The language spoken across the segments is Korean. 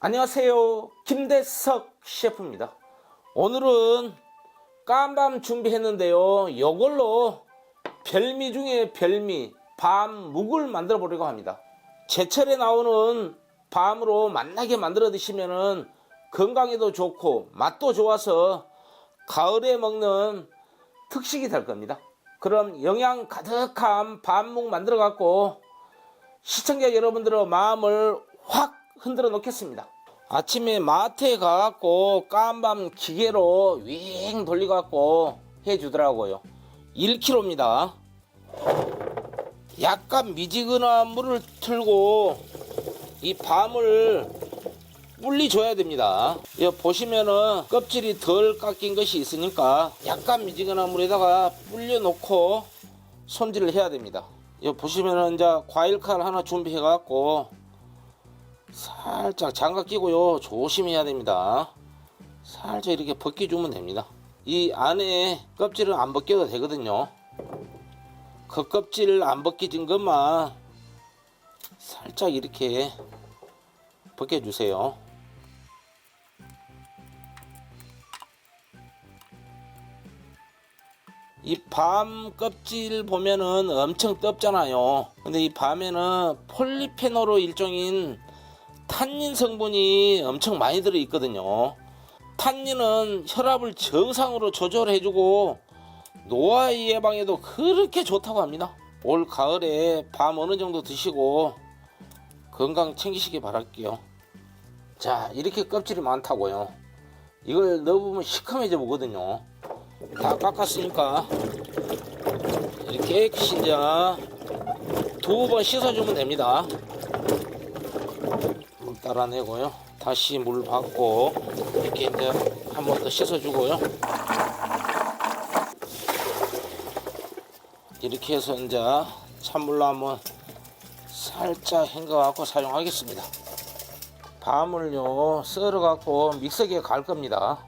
안녕하세요. 김대석 셰프입니다. 오늘은 깜밤 준비했는데요. 이걸로 별미 중에 별미, 밤 묵을 만들어 보려고 합니다. 제철에 나오는 밤으로 맛나게 만들어 드시면은 건강에도 좋고 맛도 좋아서 가을에 먹는 특식이 될 겁니다. 그럼 영양 가득한 밤묵 만들어 갖고 시청자 여러분들의 마음을 확 흔들어 놓겠습니다. 아침에 마트에 가갖고 깜밤 기계로 윙 돌려갖고 해주더라고요. 1kg입니다. 약간 미지근한 물을 틀고 이 밤을 불리줘야 됩니다. 보시면은 껍질이 덜 깎인 것이 있으니까 약간 미지근한 물에다가 불려놓고 손질을 해야 됩니다. 보시면은 이제 과일칼 하나 준비해 갖고 살짝 장갑 끼고요 조심해야 됩니다. 살짝 이렇게 벗겨주면 됩니다. 이 안에 껍질은 안 벗겨도 되거든요. 그 껍질 안 벗겨진 것만 살짝 이렇게 벗겨주세요. 이 밤 껍질 보면은 엄청 떴잖아요. 근데 이 밤에는 폴리페놀로 일종인 탄닌 성분이 엄청 많이 들어 있거든요. 탄닌은 혈압을 정상으로 조절해주고 노화 예방에도 그렇게 좋다고 합니다. 올 가을에 밤 어느 정도 드시고 건강 챙기시기 바랄게요. 자, 이렇게 껍질이 많다고요. 이걸 넣어보면 시커매져 보거든요. 다 깎았으니까 이렇게 깨끗이 이제 두 번 씻어주면 됩니다. 물 따라내고요. 다시 물 받고 이렇게 이제 한 번 더 씻어주고요. 이렇게 해서 이제 찬물로 한번 살짝 헹궈갖고 사용하겠습니다. 밤을요 썰어 갖고 믹서기에 갈 겁니다.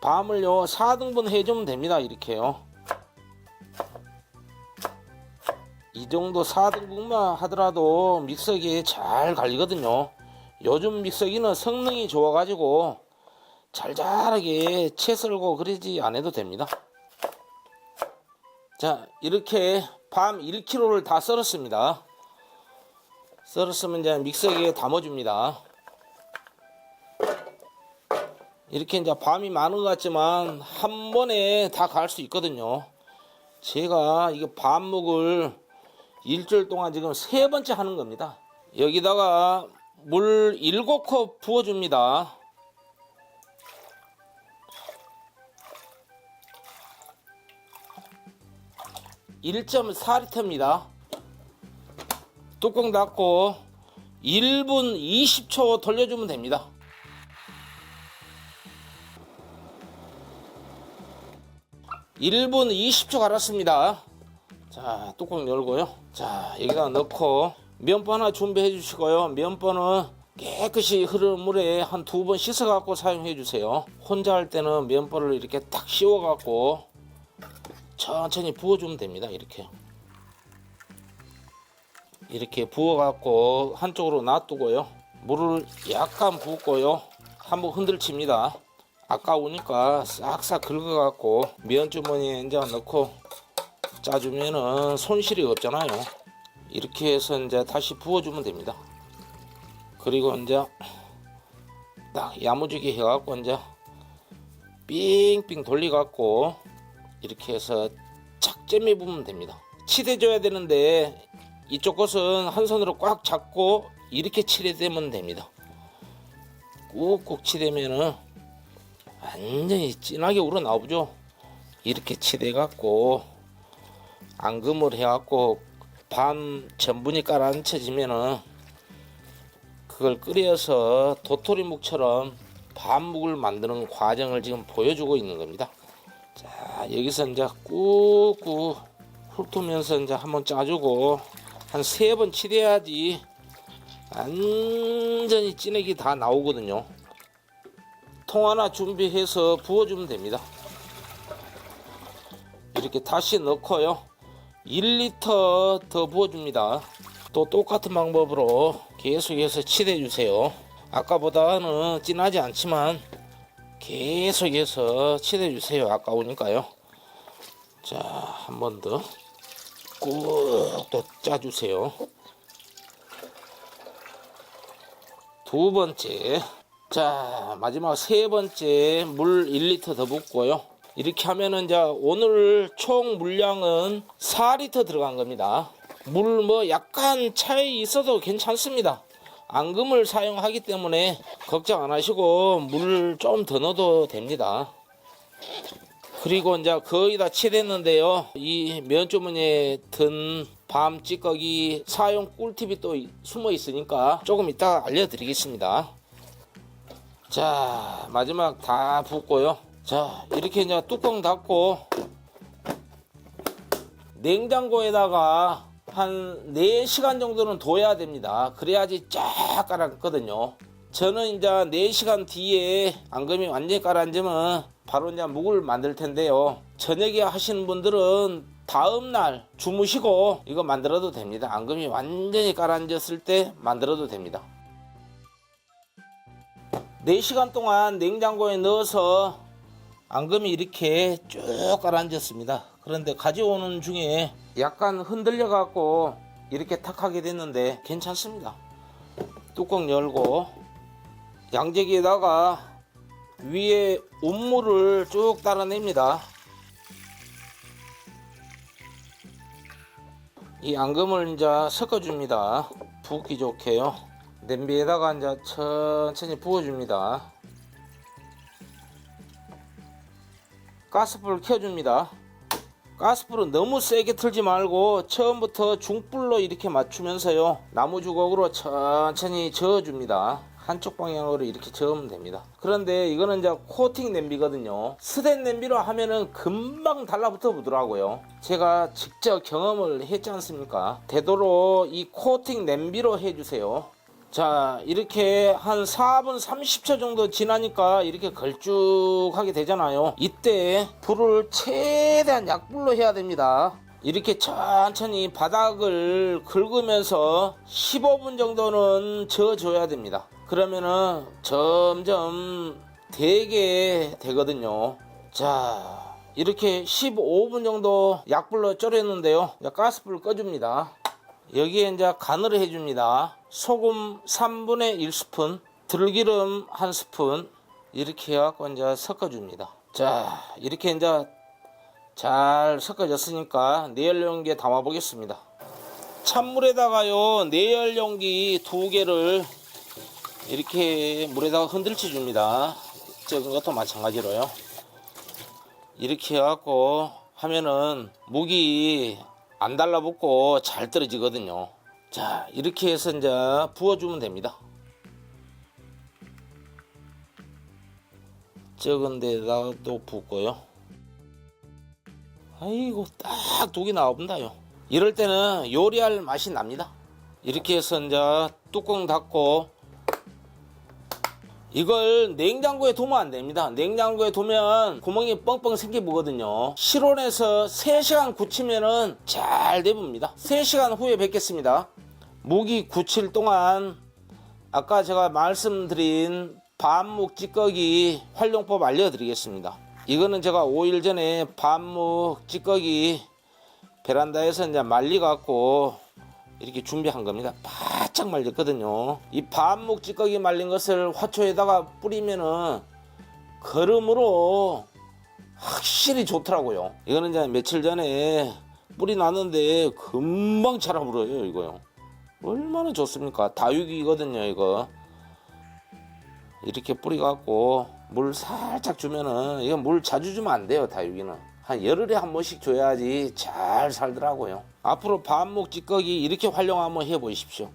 밤을요 4등분 해주면 됩니다. 이렇게요. 이 정도 4등분만 하더라도 믹서기에 잘 갈리거든요. 요즘 믹서기는 성능이 좋아가지고 잘잘하게 채 썰고 그러지 않아도 됩니다. 자 이렇게 밤 1kg를 다 썰었습니다. 썰었으면 이제 믹서기에 담아줍니다. 이렇게 이제 밤이 많은 것 같지만 한 번에 다 갈 수 있거든요. 제가 이거 밤묵을 일주일 동안 지금 세 번째 하는 겁니다. 여기다가 물 7컵 부어줍니다. (1.4 리터입니다) 뚜껑 닫고 1분 20초 돌려주면 됩니다. (1분 20초) 갈았습니다. 자 뚜껑 열고요 자 여기다 넣고 면보 하나 준비해 주시고요. 면보는 깨끗이 흐르는 물에 한 두 번 씻어 갖고 사용해 주세요. 혼자 할 때는 면보를 이렇게 딱 씌워 갖고 천천히 부어 주면 됩니다. 이렇게. 이렇게 부어 갖고 한쪽으로 놔두고요. 물을 약간 붓고요. 한번 흔들칩니다. 아까우니까 싹싹 긁어 갖고 면 주머니에 이제 넣고 짜주면은 손실이 없잖아요. 이렇게 해서 이제 다시 부어주면 됩니다. 그리고 이제 딱 야무지게 해갖고 이제 삥삥 돌려갖고 이렇게 해서 착점해 보면 됩니다. 치대줘야 되는데 이쪽 것은 한 손으로 꽉 잡고 이렇게 치대되면 됩니다. 꾹꾹 치대면은 완전히 진하게 우러나오죠. 이렇게 치대갖고 앙금을 해갖고 밤 전분이 깔아앉혀지면은 그걸 끓여서 도토리묵처럼 밤묵을 만드는 과정을 지금 보여주고 있는 겁니다. 자 여기서 이제 꾹꾹 훑으면서 이제 한번 짜주고 한 세 번 치대야지 완전히 진액이 다 나오거든요. 통 하나 준비해서 부어주면 됩니다. 이렇게 다시 넣고요. 1리터 더 부어줍니다. 또 똑같은 방법으로 계속해서 치대주세요. 아까보다는 진하지 않지만 계속해서 칠해주세요. 아까우니까요. 자, 한 번 더. 꾹 또 짜주세요. 두 번째. 자, 마지막 세 번째 물 1리터 더 붓고요. 이렇게 하면은 이제 오늘 총 물량은 4리터 들어간 겁니다. 물 뭐 약간 차이 있어도 괜찮습니다. 앙금을 사용하기 때문에 걱정 안 하시고 물 좀 더 넣어도 됩니다. 그리고 이제 거의 다 치댔는데요. 이 면주머니에 든 밤 찌꺼기 사용 꿀팁이 또 숨어 있으니까 조금 이따 알려드리겠습니다. 자, 마지막 다 붓고요. 자, 이렇게 이제 뚜껑 닫고 냉장고에다가 한 4시간 정도는 둬야 됩니다. 그래야지 쫙 가라앉거든요. 저는 이제 4시간 뒤에 앙금이 완전히 가라앉으면 바로 이제 묵을 만들 텐데요. 저녁에 하시는 분들은 다음날 주무시고 이거 만들어도 됩니다. 앙금이 완전히 가라앉았을 때 만들어도 됩니다. 4시간 동안 냉장고에 넣어서 앙금이 이렇게 쭉 가라앉았습니다. 그런데 가져오는 중에 약간 흔들려 갖고 이렇게 탁하게 됐는데 괜찮습니다. 뚜껑 열고 양재기에다가 위에 온물을 쭉 따라냅니다. 이 앙금을 이제 섞어줍니다. 붓기 좋게요. 냄비에다가 이제 천천히 부어줍니다. 가스불 켜줍니다. 가스불은 너무 세게 틀지 말고 처음부터 중불로 이렇게 맞추면서요 나무 주걱으로 천천히 저어줍니다. 한쪽 방향으로 이렇게 저으면 됩니다. 그런데 이거는 이제 코팅 냄비거든요. 스텐 냄비로 하면은 금방 달라붙어 보더라고요. 제가 직접 경험을 했지 않습니까? 되도록 이 코팅 냄비로 해주세요. 자 이렇게 한 4분 30초 정도 지나니까 이렇게 걸쭉하게 되잖아요. 이때 불을 최대한 약불로 해야 됩니다. 이렇게 천천히 바닥을 긁으면서 15분 정도는 저어줘야 됩니다. 그러면은 점점 되게 되거든요. 자 이렇게 15분 정도 약불로 졸였는데요. 가스불 꺼줍니다 여기에 이제 간을 해줍니다. 소금 3분의 1스푼, 들기름 1스푼 이렇게 해갖고 이제 섞어줍니다. 자, 이렇게 이제 잘 섞어졌으니까 내열 용기에 담아 보겠습니다. 찬물에다가요 내열 용기 두 개를 이렇게 물에다가 흔들쳐 줍니다. 적은 것도 마찬가지로요. 이렇게 해갖고 하면은 무기 안 달라붙고 잘 떨어지거든요. 자, 이렇게 해서 이제 부어주면 됩니다. 적은 데다가 또 붓고요. 아이고, 딱 독이 나온다요. 이럴 때는 요리할 맛이 납니다. 이렇게 해서 이제 뚜껑 닫고 이걸 냉장고에 두면 안 됩니다. 냉장고에 두면 구멍이 뻥뻥 생겨보거든요. 실온에서 3시간 굳히면은 잘 돼봅니다. 3시간 후에 뵙겠습니다. 무기 굳힐 동안 아까 제가 말씀드린 반묵 찌꺼기 활용법 알려드리겠습니다. 이거는 제가 5일 전에 반묵 찌꺼기 베란다에서 이제 말리 갖고 이렇게 준비한 겁니다. 바짝 말렸거든요. 이 반묵 찌꺼기 말린 것을 화초에다가 뿌리면은 거름으로 확실히 좋더라고요. 이거는 이제 며칠 전에 뿌리 놨는데 금방 자라버려요, 이거요. 얼마나 좋습니까? 다육이거든요, 이거. 이렇게 뿌리 갖고 물 살짝 주면은 이거 물 자주 주면 안 돼요, 다육이는. 한 열흘에 한 번씩 줘야지 잘 살더라고요. 앞으로 반목 찌꺼기 이렇게 활용 한번 해 보십시오.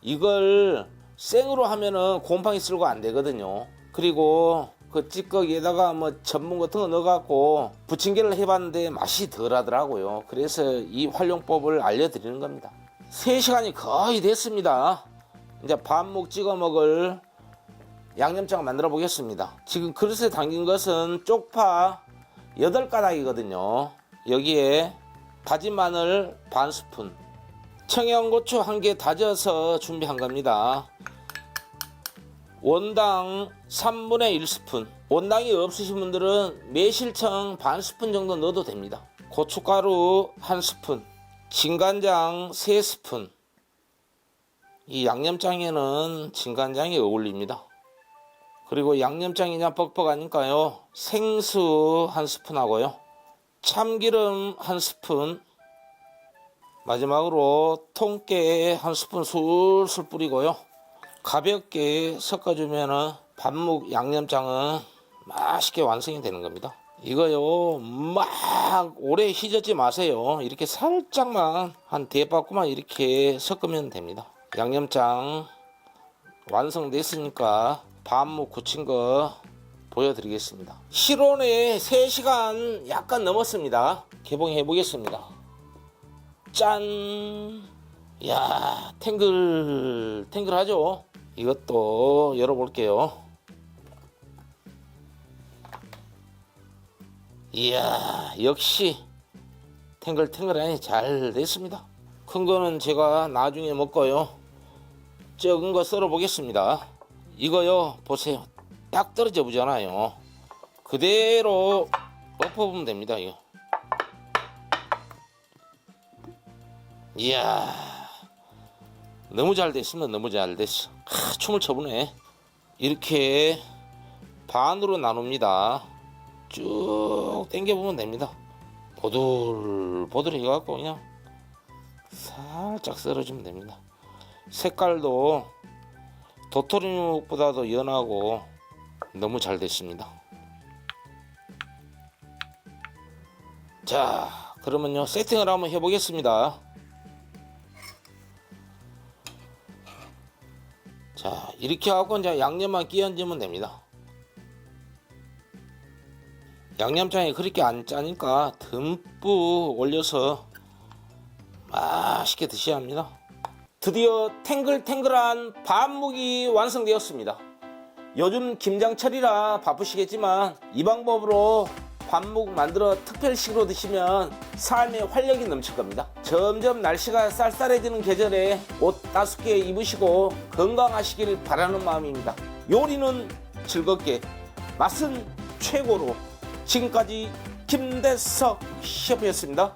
이걸 생으로 하면은 곰팡이 쓸고 안 되거든요. 그리고 그 찌꺼기에다가 뭐 전분 같은 거 넣어갖고 부침개를 해봤는데 맛이 덜 하더라고요. 그래서 이 활용법을 알려드리는 겁니다. 3시간이 거의 됐습니다. 이제 반목 찍어 먹을 양념장 만들어 보겠습니다. 지금 그릇에 담긴 것은 쪽파 8가닥이거든요. 여기에 다진 마늘 반 스푼, 청양고추 한 개 다져서 준비한 겁니다. 원당 3분의 1스푼. 원당이 없으신 분들은 매실청 반 스푼 정도 넣어도 됩니다. 고춧가루 한 스푼, 진간장 3스푼. 이 양념장에는 진간장이 어울립니다. 그리고 양념장이냐 뻑뻑하니까요. 생수 한 스푼 하고요. 참기름 한 스푼. 마지막으로 통깨 한 스푼 술술 뿌리고요. 가볍게 섞어주면은 반묵 양념장은 맛있게 완성이 되는 겁니다. 이거요 막 오래 휘젓지 마세요. 이렇게 살짝만 한 대바꾸만 이렇게 섞으면 됩니다. 양념장 완성됐으니까 반묵 굳힌 거 보여드리겠습니다. 실온에 3시간 약간 넘었습니다. 개봉해 보겠습니다. 짠! 야 탱글 탱글하죠? 이것도 열어볼게요. 이야 역시 탱글탱글하니 잘 됐습니다. 큰 거는 제가 나중에 먹고요. 적은 거 썰어 보겠습니다. 이거요 보세요. 딱 떨어져 보잖아요. 그대로 엎어보면 됩니다. 이거. 이야 너무 잘 됐으면 너무 잘 됐어. 하, 춤을 춰보네. 이렇게 반으로 나눕니다. 쭉 당겨보면 됩니다. 보들보들 해갖고 그냥 살짝 썰어주면 됩니다. 색깔도 도토리묵보다도 연하고 너무 잘 됐습니다. 자, 그러면요 세팅을 한번 해보겠습니다. 자, 이렇게 하고 이제 양념만 끼얹으면 됩니다. 양념장이 그렇게 안 짜니까 듬뿍 올려서 맛있게 드셔야 합니다. 드디어 탱글탱글한 반묵이 완성되었습니다. 요즘 김장철이라 바쁘시겠지만 이 방법으로 반묵 만들어 특별식으로 드시면 삶에 활력이 넘칠 겁니다. 점점 날씨가 쌀쌀해지는 계절에 옷 따숩게 입으시고 건강하시길 바라는 마음입니다. 요리는 즐겁게, 맛은 최고로 지금까지 김대석 셰프였습니다.